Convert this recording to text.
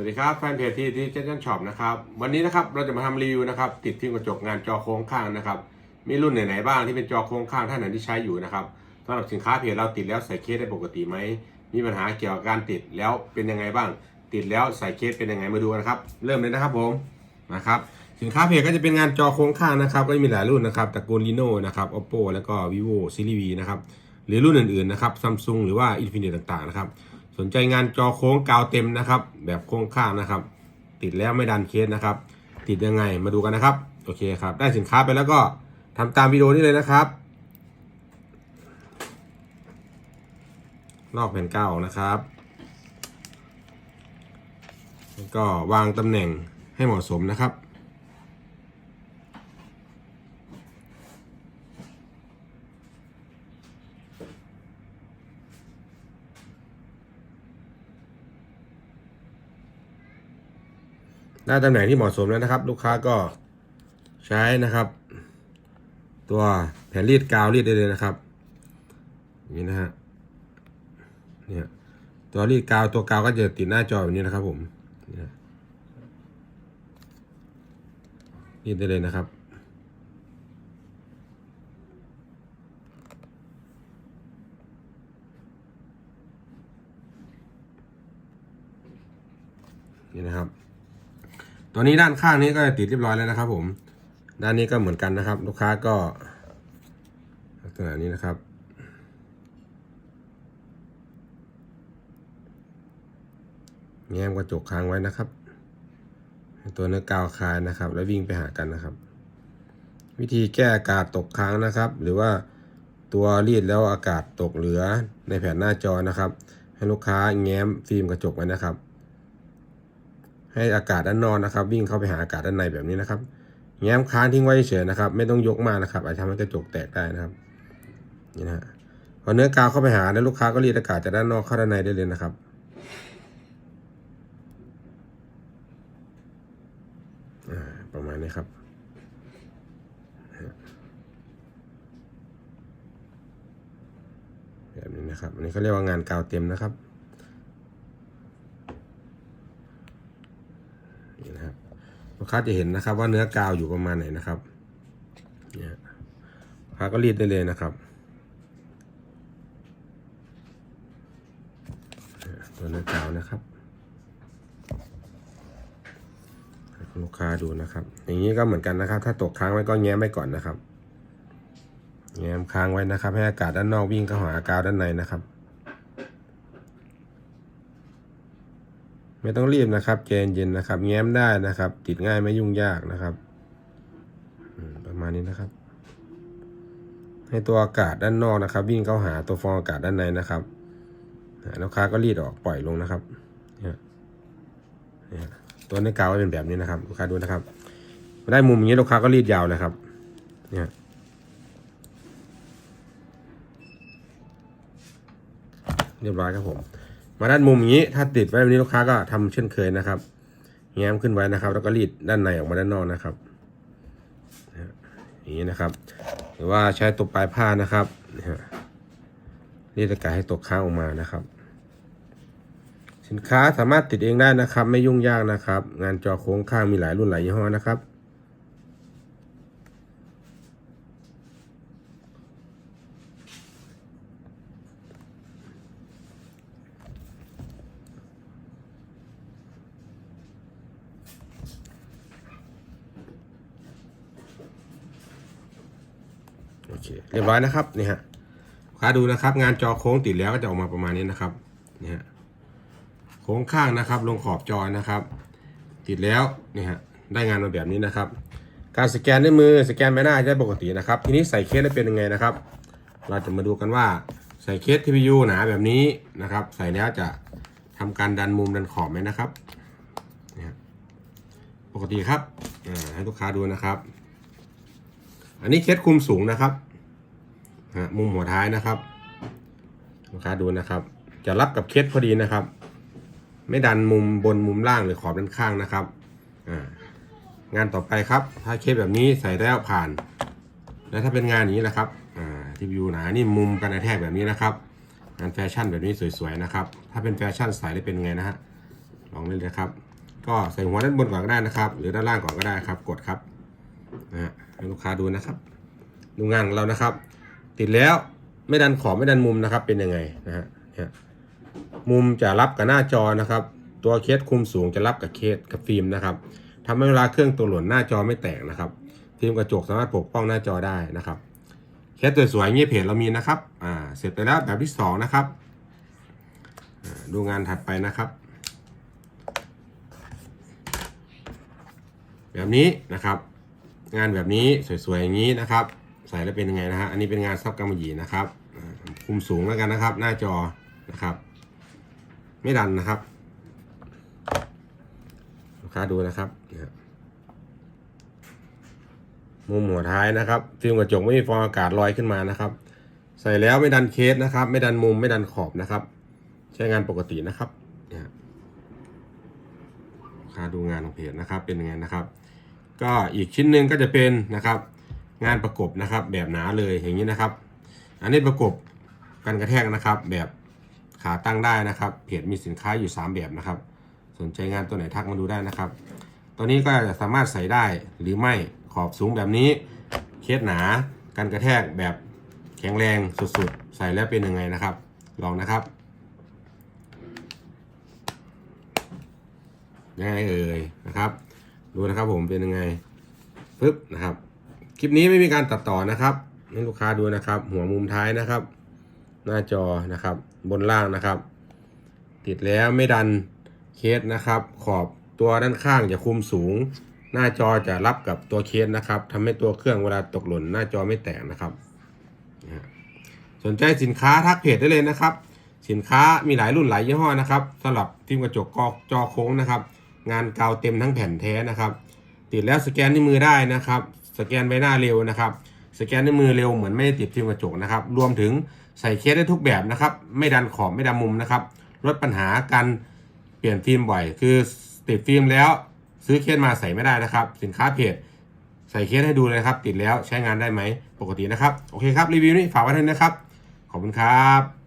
วัสดีครับแฟนเพจที่ที่เจนช็อปนะครับวันนี้นะครับเราจะมาทำรีวิวนะครับติดฟิล์มกระจกงานจอโค้งข้างนะครับมีรุ่นไหนๆบ้างที่เป็นจอโค้งข้างท่านไหนที่ใช้อยู่นะครับสำหรับสินค้าเพจเราติดแล้วใส่เคสได้ปกติไหมมีปัญหาเกี่ยวกับการติดแล้วเป็นยังไงบ้าง ติดแล้วใส่เคสเป็นยังไงมาดูกันครับเริ่มเลยนะครับผมนะครับสินค้าเพจก็จะเป็นงานจอโค้งข้างนะครับก็จะมีหลายรุ่นนะครับตระกูล Reno นะครับ Oppo แล้วก็ Vivo Series V นะครับหรือรุ่นอื่นๆนะครับ Samsung หรือว่า Infinix ต่างๆนะครับ นใจงานจอโค้งกาวเต็มนะครับ แบบโค้งข้างนะครับ ติดแล้วไม่ดันเคสนะครับ ติดยังไงมาดูกันนะครับ โอเคครับ ได้สินค้าไปแล้วก็ทำตามวิดีโอนี้เลยนะครับลอกแผ่นกาวออกนะครับ แล้วก็วางตำแหน่งให้เหมาะสมนะครับ ได้ตำแหน่งที่เหมาะสมแล้วนะครับ ลูกค้าก็ใช้นะครับ ตัวแผ่นรีดกาวรีดได้เลยนะครับนี้นะฮะเนี่ยตัวรีดกาวตัวกาวก็จะติดหน้าจอแบบนี้นะครับ ผมนี่ยรีดได้เลยนะครับนี่นะครับ ตัวนี้ด้านข้างนี้ก็ติดเรียบร้อยแล้วนะครับ ผม ด้านนี้ก็เหมือนกันนะครับ ลูกค้าก็ลักษณะนี้นะครับ แง้มกระจกค้างไว้นะครับ ตัวเนื้อกาวคายนะครับ แล้ววิ่งไปหากันนะครับ วิธีแก้อากาศตกค้างนะครับ หรือว่าตัวรีดแล้วอากาศตกเหลือในแผ่นหน้าจอนะครับ ให้ลูกค้าแง้มฟิล์มกระจกไว้นะครับ ให้อากาศด้านนอกนะครับ วิ่งเข้าไปหาอากาศด้านในแบบนี้นะครับ แง้มค้างทิ้งไว้เฉยนะครับ ไม่ต้องยกมากนะครับ อาจจะทำให้กระจกแตกได้นะครับนี่นะฮะพอเนื้อกาวเข้าไปหาแล้วลูกค้าก็รีดอากาศจากด้านนอกเข้าด้านในได้เลยนะครับประมาณนี้ครับแบบนี้นะครับ อันนี้เขาเรียกว่างานกาวเต็มนะครับ นี่นะครับ ลูกค้าจะเห็นนะครับ ว่าเนื้อกาวอยู่ประมาณไหนนะครับเนี่ยลูกค้าก็รีดได้เลยนะครับเนี่ยตัวเนื้อกาวนะครับให้ลูกค้าดูนะครับ อย่างนี้ก็เหมือนกันนะครับ ถ้าตกค้างไว้ก็แง้มไว้ก่อนนะครับ แง้มค้างไว้นะครับ ให้อากาศด้านนอกวิ่งเข้าหาอากาศด้านในนะครับ ไม่ต้องรีบนะครับใจเย็นนะครับ แง้มได้นะครับ ติดง่ายไม่ยุ่งยากนะครับประมาณนี้นะครับ ให้ตัวอากาศด้านนอกนะครับ วิ่งเข้าหาตัวฟองอากาศด้านในนะครับลูกค้าก็รีดออกปล่อยลงนะครับเนี่ยตัวเนื้อกาวก็เป็นแบบนี้นะครับลูกค้าดูนะครับได้มุมอย่างนี้ลูกค้าก็รีดยาวเลยครับ เนี่ยเรียบร้อยครับผม มาด้านมุมอย่างนี้ ถ้าติดไว้แบบนี้ลูกค้าก็ทำเช่นเคยนะครับแง้มขึ้นไว้นะครับ แล้วก็รีดด้านในออกมาด้านนอกนะครับอย่างนี้นะครับ หรือว่าใช้ตัวปลายผ้านะครับรีดอากาศให้ตกค้างออกมานะครับ สินค้าสามารถติดเองได้นะครับ ไม่ยุ่งยากนะครับ งานจอโค้งข้างมีหลายรุ่นหลายยี่ห้อนะครับ เคเรียบร้อยนะครับนี่ฮะลูกค้าดูนะครับ งานจอโค้งติดแล้วก็จะออกมาประมาณนี้นะครับนี่ฮะโค้งข้างนะครับ ลงขอบจอนะครับ ติดแล้วนี่ฮะได้งานมาแบบนี้นะครับ การสแกนด้วยมือสแกนใบหน้าได้ปกตินะครับ ทีนี้ใส่เคสแล้วเป็นยังไงนะครับ เราจะมาดูกันว่าใส่เคส TPU หนาแบบนี้นะครับ ใส่แล้วจะทำการดันมุมดันขอบไหมนะครับนี่ฮะปกติครับให้ลูกค้าดูนะครับ อันนี้เคสคุมสูงนะครับ ฮะมุมหัวท้ายนะครับลูกค้าดูนะครับ จะรับกับเคสพอดีนะครับ ไม่ดันมุมบนมุมล่างหรือขอบด้านข้างนะครับงานต่อไปครับ ถ้าเคสแบบนี้ใส่แล้วผ่าน แล้วถ้าเป็นงานอย่างนี้นะครับที่วิวหนานี่มุมกันกระแทกแบบนี้นะครับ งานแฟชั่นแบบนี้สวยๆนะครับ ถ้าเป็นแฟชั่นใส่ได้เป็นไงนะฮะลองเล่นเลยครับ ก็ใส่หัวด้านบนก่อนก็ได้นะครับ หรือด้านล่างก่อนก็ได้ครับ กดครับนะฮะให้ลูกค้าดูนะครับ ดูงานของเรานะครับ ติดแล้วไม่ดันขอบไม่ดันมุมนะครับ เป็นยังไงนะฮะเนี่ยมุมจะรับกับหน้าจอนะครับ ตัวเคสคุมสูงจะรับกับเคสกับฟิล์มนะครับทำให้เวลาเครื่องตัวหล่นหน้าจอไม่แตกนะครับฟิล์มกระจกสามารถปกป้องหน้าจอได้นะครับเคสสวยๆอย่างนี้เพจเรามีนะครับอ่าเสร็จไปแล้วแบบที่สองนะครับอ่าดูงานถัดไปนะครับ แบบนี้นะครับ งานแบบนี้สวยๆอย่างนี้นะครับ ใส่แล้วเป็นยังไงนะฮะอันนี้เป็นงานซับกำมะหยี่นะครับคุมสูงแล้วกันนะครับ หน้าจอนะครับ ไม่ดันนะครับลูกค้าดูนะครับนะฮะมุมหัวท้ายนะครับฟิล์มกระจกไม่มีฟองอากาศลอยขึ้นมานะครับ ใส่แล้วไม่ดันเคสนะครับ ไม่ดันมุมไม่ดันขอบนะครับ ใช้งานปกตินะครับเนี่ยลูกค้าดูงานของเพจนะครับเป็นยังไงนะครับ ก็อีกชิ้นหนึ่งก็จะเป็นนะครับ งานประกบนะครับ แบบหนาเลยอย่างนี้นะครับ อันนี้ประกบกันกระแทกนะครับ แบบขาตั้งได้นะครับเพจมีสินค้าอยู่ 3 แบบนะครับ สนใจงานตัวไหนทักมาดูได้นะครับ ตัวนี้ก็จะสามารถใส่ได้หรือไม่ขอบสูงแบบนี้ เคสหนากันกระแทกแบบแข็งแรงสุดๆ ใส่แล้วเป็นยังไงนะครับ ลองนะครับยังไงเอ่ยนะครับ ดูนะครับผมเป็นยังไงปึ๊บนะครับ คลิปนี้ไม่มีการตัดต่อนะครับให้ลูกค้าดูนะครับ หัวมุมท้ายนะครับ หน้าจอนะครับ บนล่างนะครับ ติดแล้วไม่ดันเคสนะครับ ขอบตัวด้านข้างจะคุมสูง หน้าจอจะรับกับตัวเคสนะครับทำให้ตัวเครื่องเวลาตกหล่นหน้าจอไม่แตกนะครับสนใจสินค้าทักเพจได้เลยนะครับ สินค้ามีหลายรุ่นหลายยี่ห้อนะครับสำหรับฟิมกระจกกอกจอโค้งนะครับ งานกาวเต็มทั้งแผ่นแท้นะครับ ติดแล้วสแกนนิ้วมือได้นะครับ สแกนใบหน้าเร็วนะครับสแกนนิ้วมือเร็วเหมือนไม่ได้ติดฟิล์มกระจกนะครับรวมถึงใส่เคสได้ทุกแบบนะครับไม่ดันขอบไม่ดันมุมนะครับลดปัญหาการเปลี่ยนฟิล์มบ่อย คือติดฟิล์มแล้วซื้อเคสมาใส่ไม่ได้นะครับ สินค้าเพจใส่เคสให้ดูเลยครับ ติดแล้วใช้งานได้ไหมปกตินะครับ โอเคครับ รีวิวนี้ฝากไว้ด้วยนะครับ ขอบคุณครับ